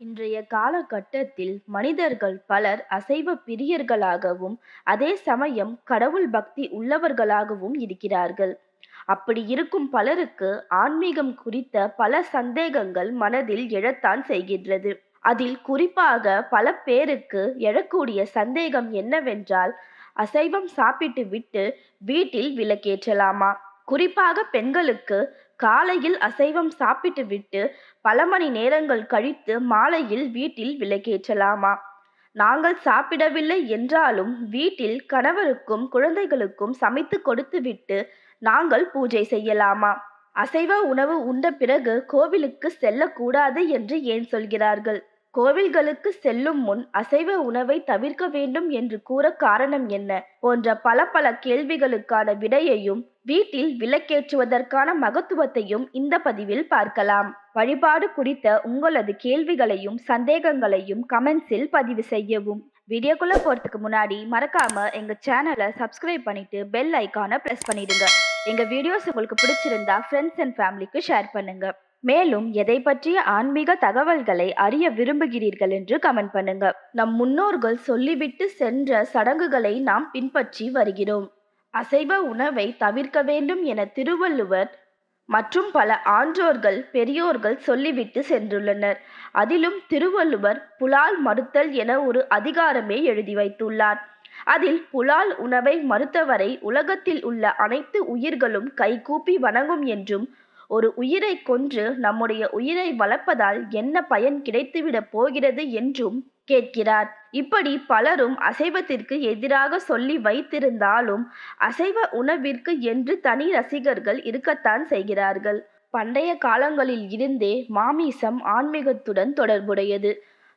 இன்றைய காலகட்டத்தில் மனிதர்கள் பலர் அசைவ பிரியர்களாகவும் அதே சமயம் கடவுள் பக்தி உள்ளவர்களாகவும் இருக்கிறார்கள். அப்படி இருக்கும் பலருக்கு ஆன்மீகம் குறித்த பல சந்தேகங்கள் மனதில் எழத்தான் செய்கின்றது. அதில் குறிப்பாக பல பேருக்கு எழக்கூடிய சந்தேகம் என்னவென்றால் அசைவம் சாப்பிட்டு விட்டு வீட்டில் விளக்கேற்றலாமா? குறிப்பாக பெண்களுக்கு காலையில் அசைவம் சாப்பிட்டு விட்டு பல மணி நேரங்கள் கழித்து மாலையில் வீட்டில் விளக்கேற்றலாமா? நாங்கள் சாப்பிடவில்லை என்றாலும் வீட்டில் கணவருக்கும் குழந்தைகளுக்கும் சமைத்து கொடுத்துவிட்டு நாங்கள் பூஜை செய்யலாமா? அசைவ உணவு உண்ட பிறகு கோவிலுக்கு செல்லக்கூடாது என்று ஏன் சொல்கிறார்கள்? கோவில்களுக்கு செல்லும் முன் அசைவ உணவை தவிர்க்க வேண்டும் என்று கூற காரணம் என்ன? போன்ற பல பல கேள்விகளுக்கான விடையையும் வீட்டில் விளக்கேற்றுவதற்கான மகத்துவத்தையும் இந்த பதிவில் பார்க்கலாம். வழிபாடு குறித்த உங்களது கேள்விகளையும் சந்தேகங்களையும் கமெண்ட்ஸில் பதிவு செய்யவும். வீடியோக்குள்ள போறதுக்கு முன்னாடி மறக்காம எங்க சேனலை சப்ஸ்கிரைப் பண்ணிட்டு பெல் ஐக்கானை ப்ரெஸ் பண்ணிடுங்க. எங்க வீடியோஸ் உங்களுக்கு பிடிச்சிருந்தா ஃப்ரெண்ட்ஸ் அண்ட் ஃபேமிலிக்கு ஷேர் பண்ணுங்க. மேலும் எதை பற்றிய ஆன்மீக தகவல்களை அறிய விரும்புகிறீர்கள் என்று கமெண்ட் பண்ணுங்க. நம் முன்னோர்கள் சொல்லிவிட்டு சென்ற சடங்குகளை நாம் பின்பற்றி வருகிறோம். அசைவ உணவை தவிர்க்க வேண்டும் என திருவள்ளுவர் மற்றும் பல ஆன்றோர்கள் பெரியோர்கள் சொல்லிவிட்டு சென்றுள்ளனர். அதிலும் திருவள்ளுவர் புலால் மறுத்தல் என ஒரு அதிகாரமே எழுதி வைத்துள்ளார். அதில் புலால் உணவை மறுத்தவரை உலகத்தில் உள்ள அனைத்து உயிர்களும் கைகூப்பி வணங்கும் என்றும் ஒரு உயிரை கொன்று நம்முடைய உயிரை வளர்ப்பதால் என்ன பயன் கிடைத்துவிடப் போகிறது என்றும் கேட்கிறார். இப்படி பலரும் அசைவத்திற்கு எதிராக சொல்லி வைத்திருந்தாலும் அசைவ உணவிற்கு என்று தனி ரசிகர்கள் இருக்கத்தான் செய்கிறார்கள். பண்டைய காலங்களில் இருந்தே மாமிசம் ஆன்மீகத்துடன் தொடர்புடையது.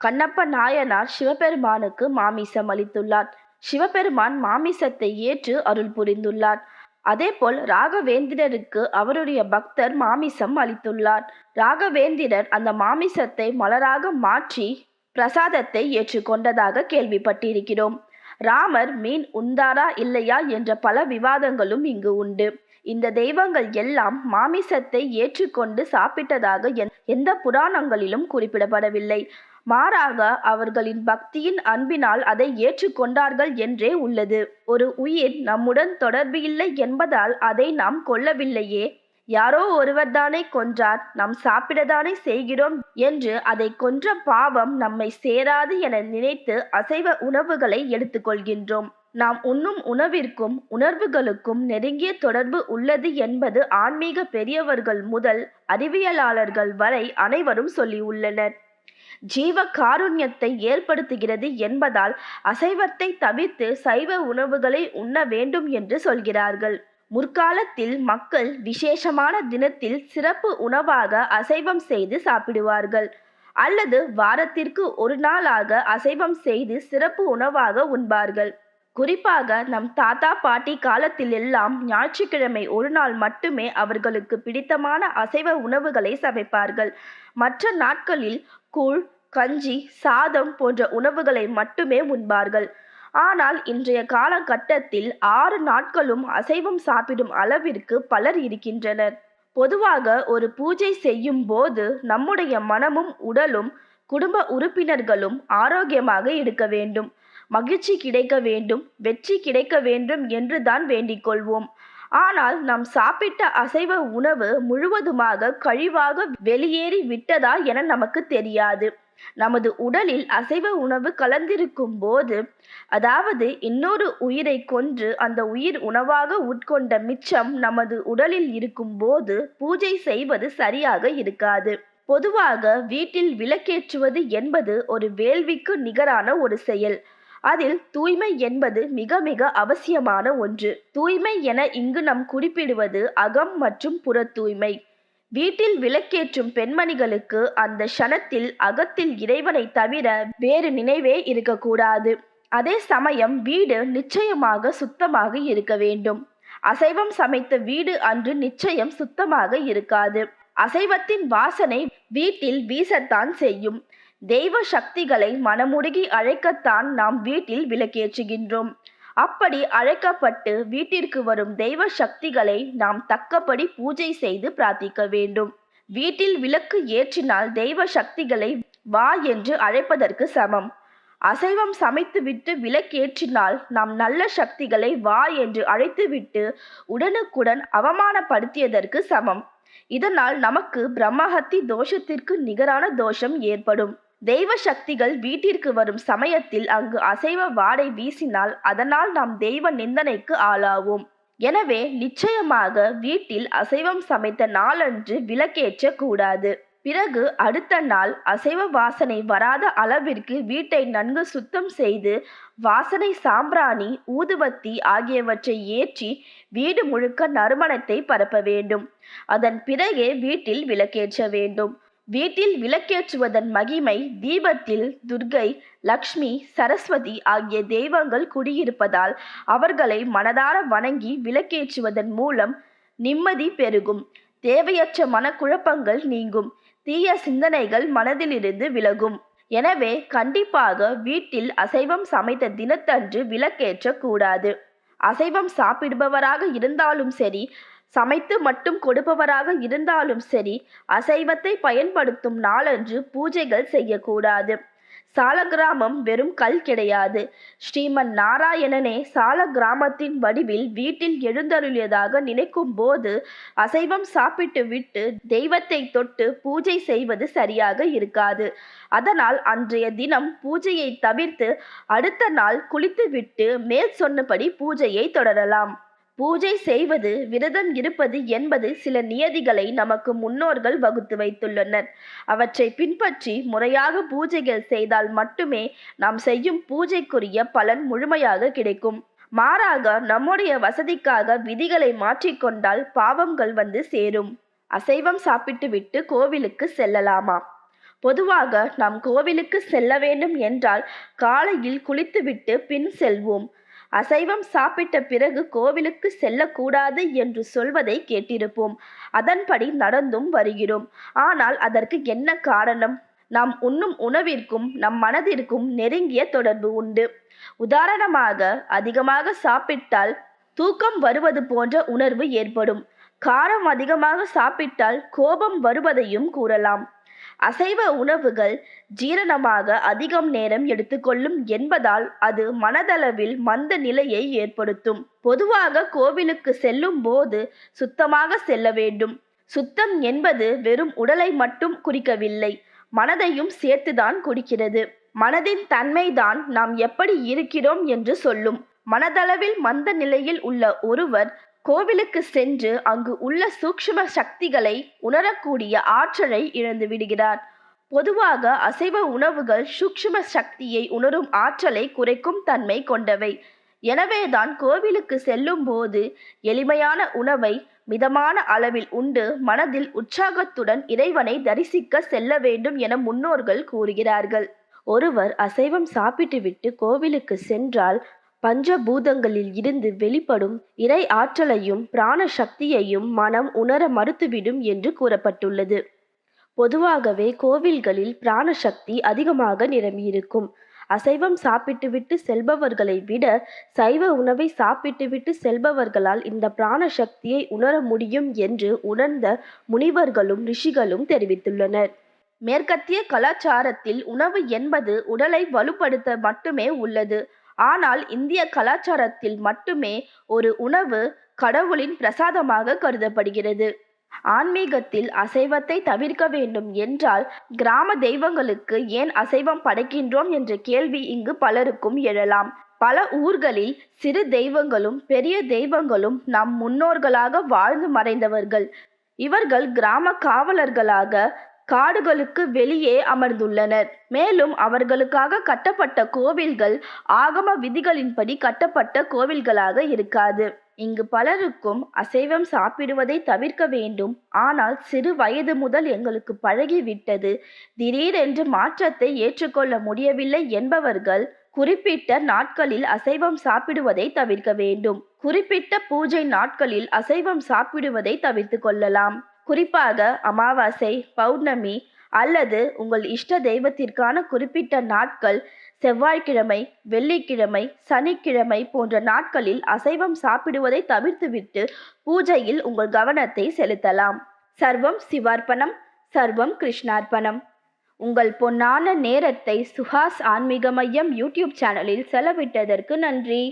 கண்ணப்ப நாயனார் சிவபெருமானுக்கு மாமிசம் அளித்துள்ளார். சிவபெருமான் மாமிசத்தை ஏற்று அருள் புரிந்துள்ளார். அதேபோல் ராகவேந்திரருக்கு அவருடைய பக்தர் மாமிசம் அளித்துள்ளார். ராகவேந்திரர் அந்த மாமிசத்தை மலராக மாற்றி பிரசாதத்தை ஏற்றுக்கொண்டதாக கேள்விப்பட்டிருக்கிறோம். ராமர் மீன் உண்டாரா இல்லையா? என்ற பல விவாதங்களும் இங்கு உண்டு. இந்த தெய்வங்கள் எல்லாம் மாமிசத்தை ஏற்றுக்கொண்டு சாப்பிட்டதாக எந்த புராணங்களிலும் குறிப்பிடப்படவில்லை. மாறாக அவர்களின் பக்தியின் அன்பினால் அதை ஏற்றுக்கொண்டார்கள் என்றே உள்ளது. ஒரு உயிர் நம்முடன் தொடர்பு இல்லை என்பதால் அதை நாம் கொல்லவில்லையே. யாரோ ஒருவர்தானே கொன்றார் நாம் சாப்பிடதானே செய்கிறோம் என்று அதை கொன்ற பாவம் நம்மை சேராது என நினைத்து அசைவ உணவுகளை எடுத்துக்கொள்கின்றோம். நாம் உண்ணும் உணவிற்கும் உணர்வுகளுக்கும் நெருங்கிய தொடர்பு உள்ளது என்பது ஆன்மீக பெரியவர்கள் முதல் அறிவியலாளர்கள் வரை அனைவரும் சொல்லியுள்ளனர் ஜீவ காருண்யத்தை ஏற்படுத்துகிறது என்பதால் அசைவத்தை தவிர்த்து சைவ உணவுகளை உண்ண வேண்டும் என்று சொல்கிறார்கள். முற்காலத்தில் மக்கள் விசேஷமான தினத்தில் சிறப்பு உணவாக அசைவம் செய்து சாப்பிடுவார்கள். அல்லது வாரத்திற்கு ஒரு நாளாக அசைவம் செய்து சிறப்பு உணவாக உண்பார்கள். குறிப்பாக நம் தாத்தா பாட்டி காலத்தில் எல்லாம் ஞாயிற்றுக்கிழமை ஒரு நாள் மட்டுமே அவர்களுக்கு பிடித்தமான அசைவ உணவுகளை சமைப்பார்கள். மற்ற நாட்களில் கூழ் கஞ்சி சாதம் போன்ற உணவுகளை மட்டுமே உண்பார்கள். ஆனால் இன்றைய காலகட்டத்தில் ஆறு நாட்களும் அசைவம் சாப்பிடும் அளவிற்கு பலர் இருக்கின்றனர். பொதுவாக ஒரு பூஜை செய்யும் போது நம்முடைய மனமும் உடலும் குடும்ப உறுப்பினர்களும் ஆரோக்கியமாக இருக்க வேண்டும். மகிழ்ச்சி கிடைக்க வேண்டும் வெற்றி கிடைக்க வேண்டும் என்று தான் வேண்டிக் கொள்வோம். ஆனால் நாம் சாப்பிட்ட அசைவ உணவு முழுவதுமாக கழிவாக வெளியேறி விட்டதா என நமக்கு தெரியாது. நமது உடலில் அசைவ உணவு கலந்திருக்கும் போது அதாவது இன்னொரு உயிரை கொன்று அந்த உயிர் உணவாக உட்கொண்ட மிச்சம் நமது உடலில் இருக்கும் போது பூஜை செய்வது சரியாக இருக்காது. பொதுவாக வீட்டில் விளக்கேற்றுவது என்பது ஒரு வேள்விக்கு நிகரான ஒரு செயல். அதில் தூய்மை என்பது மிக மிக அவசியமான ஒன்று. தூய்மை என இங்கு நாம் குறிப்பிடுவது அகம் மற்றும் புற தூய்மை வீட்டில் விளக்கேற்றும் பெண்மணிகளுக்கு அந்த க்ஷணத்தில் அகத்தில் இறைவனை தவிர வேறு நினைவே இருக்கக்கூடாது. அதே சமயம் வீடு நிச்சயமாக சுத்தமாக இருக்க வேண்டும். அசைவம் சமைத்த வீடு அன்று நிச்சயம் சுத்தமாக இருக்காது. அசைவத்தின் வாசனை வீட்டில் வீசத்தான் செய்யும். தெய்வ சக்திகளை மனமுருகி அழைக்கத்தான் நாம் வீட்டில் விளக்கேற்றுகின்றோம். அப்படி அழைக்கப்பட்டு வீட்டிற்கு வரும் தெய்வ சக்திகளை நாம் தக்கபடி பூஜை செய்து பிரார்த்திக்க வேண்டும். வீட்டில் விளக்கு ஏற்றினால் தெய்வ சக்திகளை வா என்று அழைப்பதற்கு சமம். அசைவம் சமைத்துவிட்டு விளக்கேற்றினால் நாம் நல்ல சக்திகளை வா என்று அழைத்துவிட்டு உடனுக்குடன் அவமானப்படுத்தியதற்கு சமம். இதனால் நமக்கு பிரம்மஹத்தி தோஷத்திற்கு நிகரான தோஷம் ஏற்படும். தெய்வ சக்திகள் வீட்டிற்கு வரும் சமயத்தில் அங்கு அசைவ வாடை வீசினால் அதனால் நாம் தெய்வ நிந்தனைக்கு ஆளாவோம். எனவே நிச்சயமாக வீட்டில் அசைவம் சமைத்த நாளன்று விளக்கேற்ற கூடாது. பிறகு அடுத்த நாள் அசைவ வாசனை வராத அளவிற்கு வீட்டை நன்கு சுத்தம் செய்து வாசனை சாம்பிராணி ஊதுவத்தி ஆகியவற்றை ஏற்றி வீடு முழுக்க நறுமணத்தை பரப்ப வேண்டும். அதன் பிறகே வீட்டில் விளக்கேற்ற வேண்டும். வீட்டில் விளக்கேற்றுவதன் மகிமை தீபத்தில் துர்கை லக்ஷ்மி சரஸ்வதி ஆகிய தெய்வங்கள் குடியிருப்பதால் அவர்களை மனதார வணங்கி விளக்கேற்றுவதன் மூலம் நிம்மதி பெருகும். தேவையற்ற மனக்குழப்பங்கள் நீங்கும். தீய சிந்தனைகள் மனதிலிருந்து விலகும். எனவே கண்டிப்பாக வீட்டில் அசைவம் சமைத்த தினத்தன்று விளக்கேற்ற கூடாது. அசைவம் சாப்பிடுபவராக இருந்தாலும் சரி சமைத்து மட்டும் கொடுப்பவராக இருந்தாலும் சரி அசைவத்தை பயன்படுத்தும் நாளன்று பூஜைகள் செய்யக்கூடாது. சாலகிராமம் வெறும் கல் கிடையாது. ஸ்ரீமன் நாராயணனே சால கிராமத்தின் வடிவில் வீட்டில் எழுந்தருளியதாக நினைக்கும் போது அசைவம் சாப்பிட்டு விட்டு தெய்வத்தை தொட்டு பூஜை செய்வது சரியாக இருக்காது. அதனால் அன்றைய தினம் பூஜையை தவிர்த்து அடுத்த நாள் குளித்துவிட்டு மேல் சொன்னபடி பூஜையை தொடரலாம். பூஜை செய்வது விரதம் இருப்பது என்பது சில நியதிகளை நமக்கு முன்னோர்கள் வகுத்து வைத்துள்ளனர். அவற்றை பின்பற்றி முறையாக பூஜைகள் செய்தால் மட்டுமே நாம் செய்யும் பூஜைக்குரிய பலன் முழுமையாக கிடைக்கும். மாறாக நம்முடைய வசதிக்காக விதிகளை மாற்றிக்கொண்டால் பாவங்கள் வந்து சேரும். அசைவம் சாப்பிட்டுவிட்டு கோவிலுக்கு செல்லலாமா? பொதுவாக நாம் கோவிலுக்கு செல்ல வேண்டும் என்றால் காலையில் குளித்துவிட்டு பின் செல்வோம். அசைவம் சாப்பிட்ட பிறகு கோவிலுக்கு செல்லக்கூடாது என்று சொல்வதை கேட்டிருப்போம். அதன்படி நடந்தும் வருகிறோம். ஆனால் அதற்கு என்ன காரணம்? நாம் உண்ணும் உணவிற்கும் நம் மனதிற்கும் நெருங்கிய தொடர்பு உண்டு. உதாரணமாக அதிகமாக சாப்பிட்டால் தூக்கம் வருவது போன்ற உணர்வு ஏற்படும். காரம் அதிகமாக சாப்பிட்டால் கோபம் வருவதையும் கூறலாம். அசைவ உணவுகள் ஜீரணமாக அதிகம் நேரம் எடுத்துக்கொள்ளும் என்பதால் அது மனதளவில் மந்த நிலையை ஏற்படுத்தும். பொதுவாக கோவிலுக்கு செல்லும் போது சுத்தமாக செல்ல வேண்டும். சுத்தம் என்பது வெறும் உடலை மட்டும் குறிக்கவில்லை மனதையும் சேர்த்துதான் குறிக்கிறது. மனதின் தன்மைதான் நாம் எப்படி இருக்கிறோம் என்று சொல்லும். மனதளவில் மந்த நிலையில் உள்ள ஒருவர் கோவிலுக்கு சென்று அங்கு உள்ள சூக்ஷ்ம சக்திகளை உணரக்கூடிய ஆற்றலை இழந்து விடுகிறார். பொதுவாக அசைவ உணவுகள் சூக்ஷ்ம சக்தியை உணரும் ஆற்றலை குறைக்கும் தன்மை கொண்டவை. எனவேதான் கோவிலுக்கு செல்லும் போது எளிமையான உணவை மிதமான அளவில் உண்டு மனதில் உற்சாகத்துடன் இறைவனை தரிசிக்க செல்ல வேண்டும் என முன்னோர்கள் கூறுகிறார்கள். ஒருவர் அசைவம் சாப்பிட்டுவிட்டு கோவிலுக்கு சென்றால் பஞ்சபூதங்களில் இருந்து வெளிப்படும் இறை ஆற்றலையும் பிராண சக்தியையும் மனம் உணர மறுத்துவிடும் என்று கூறப்பட்டுள்ளது. பொதுவாகவே கோவில்களில் பிராண சக்தி அதிகமாக நிரம்பியிருக்கும். அசைவம் சாப்பிட்டுவிட்டு செல்பவர்களை விட சைவ உணவை சாப்பிட்டுவிட்டு செல்பவர்களால் இந்த பிராண சக்தியை உணர முடியும் என்று உணர்ந்த முனிவர்களும் ரிஷிகளும் தெரிவித்துள்ளனர். மேற்கத்திய கலாச்சாரத்தில் உணவு என்பது உடலை வலுப்படுத்த மட்டுமே உள்ளது. ஆனால் இந்திய கலாச்சாரத்தில் மட்டுமே ஒரு உணவு கடவுளின் பிரசாதமாக கருதப்படுகிறது. ஆன்மீகத்தில் அசைவத்தை தவிர்க்க வேண்டும் என்றால் கிராம தெய்வங்களுக்கு ஏன் அசைவம் படைக்கின்றோம் என்ற கேள்வி இங்கு பலருக்கும் எழலாம். பல ஊர்களில் சிறு தெய்வங்களும் பெரிய தெய்வங்களும் நம் முன்னோர்களாக வாழ்ந்து மறைந்தவர்கள். இவர்கள் கிராம காவலர்களாக காடுகளுக்கு வெளியே அமர்ந்துள்ளனர். மேலும் அவர்களுக்காக கட்டப்பட்ட கோவில்கள் ஆகம விதிகளின்படி கட்டப்பட்ட கோவில்களாக இருக்காது. இங்கு பலருக்கும் அசைவம் சாப்பிடுவதை தவிர்க்க வேண்டும். ஆனால் சிறு வயது முதல் எங்களுக்கு பழகிவிட்டது. திடீரென்று மாற்றத்தை ஏற்றுக்கொள்ள முடியவில்லை என்பவர்கள் குறிப்பிட்ட நாட்களில் அசைவம் சாப்பிடுவதை தவிர்க்க வேண்டும். குறிப்பிட்ட பூஜை நாட்களில் அசைவம் சாப்பிடுவதை தவிர்த்து கொள்ளலாம். குறிப்பாக அமாவாசை பௌர்ணமி அல்லது உங்கள் இஷ்ட தெய்வத்திற்கான குறிப்பிட்ட நாட்கள் செவ்வாய்க்கிழமை வெள்ளிக்கிழமை சனிக்கிழமை போன்ற நாட்களில் அசைவம் சாப்பிடுவதை தவிர்த்துவிட்டு பூஜையில் உங்கள் கவனத்தை செலுத்தலாம். சர்வம் சிவார்ப்பணம் சர்வம் கிருஷ்ணார்ப்பணம். உங்கள் பொன்னான நேரத்தை சுஹாஸ் ஆன்மீக மையம் யூடியூப் சேனலில் செலவிட்டதற்கு நன்றி.